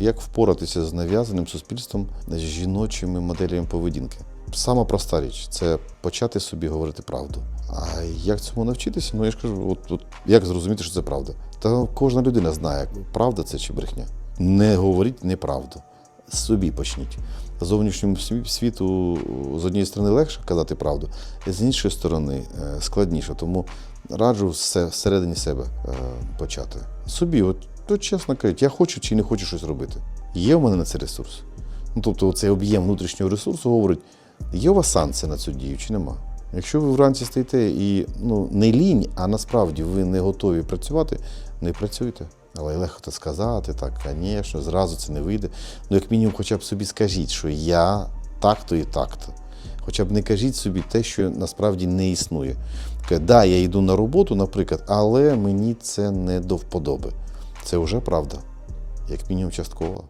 Як впоратися з нав'язаним суспільством з жіночими моделями поведінки? Сама проста річ це почати собі говорити правду. А як цьому навчитися? Ну я ж кажу, от, от як зрозуміти, що це правда? Та кожна людина знає, правда це чи брехня. Не говоріть неправду. Собі почніть. Зовнішньому сві- світу з однієї сторони легше казати правду, з іншої сторони е, складніше. Тому раджу все всередині себе е, почати. Собі, от, от чесно кажуть, я хочу чи не хочу щось робити. Є в мене на це ресурс. Ну, тобто цей об'єм внутрішнього ресурсу говорить, є у вас санкція на цю дію чи нема. Якщо ви вранці стоїте і ну, не лінь, а насправді ви не готові працювати, не працюйте. Але легко це сказати, так, звісно, зразу це не вийде. Ну, як мінімум, хоча б собі скажіть, що я так-то і так-то. Хоча б не кажіть собі те, що насправді не існує. Так, да, я йду на роботу, наприклад, але мені це не до вподоби. Це вже правда, як мінімум частково.